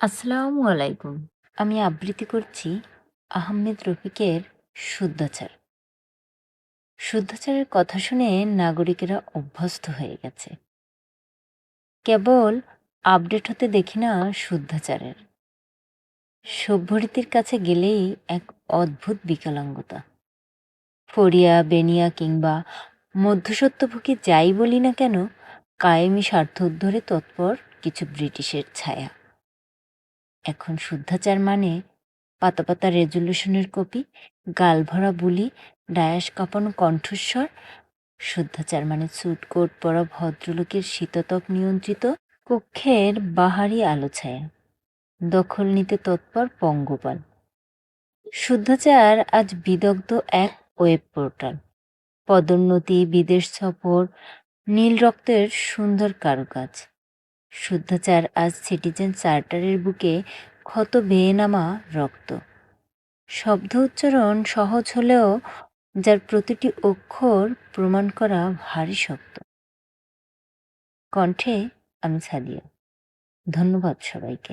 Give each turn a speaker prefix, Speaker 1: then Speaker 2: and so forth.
Speaker 1: আসসালামু আলাইকুম। আমি আবৃত্তি করছি আহমেদ রফিকের শুদ্ধাচার। শুদ্ধাচারের কথা শুনে নাগরিকেরা অভ্যস্ত হয়ে গেছে। কেবল আপডেট হতে দেখি না শুদ্ধাচারের। সভ্যরীতির কাছে গেলেই এক অদ্ভুত বিকলাঙ্গতা। ফরিয়া বেনিয়া কিংবা মধ্যসত্যভোগী যাই বলি না কেন, কায়েমি স্বার্থ উদ্ধরে তৎপর কিছু ব্রিটিশের ছায়া। এখন শুদ্ধাচার মানে পাতা পাতা রেজলিউশনের কপি গালভরা বুলি, ডায়াস কাঁপানো কণ্ঠস্বর। শুদ্ধাচার মানে স্যুট কোট পরা ভদ্রলোকের শীততপ নিয়ন্ত্রিত কক্ষের বাহারি আলো ছায়া দখল নিতে তৎপর পঙ্গপাল। শুদ্ধাচার আজ বিদগ্ধ এক ওয়েব পোর্টাল। পদোন্নতি, বিদেশ সফর, নীল রক্তের সুন্দর কারুকাজ। শুদ্ধাচার আজ সিটিজেন চার্টারের বুকে ক্ষত বেয়ে নামা রক্ত। শব্দ উচ্চারণ সহজ হলেও যার প্রতিটি অক্ষর প্রমাণ করা ভারী শক্ত কণ্ঠে আমি সাদিয়া। ধন্যবাদ সবাইকে।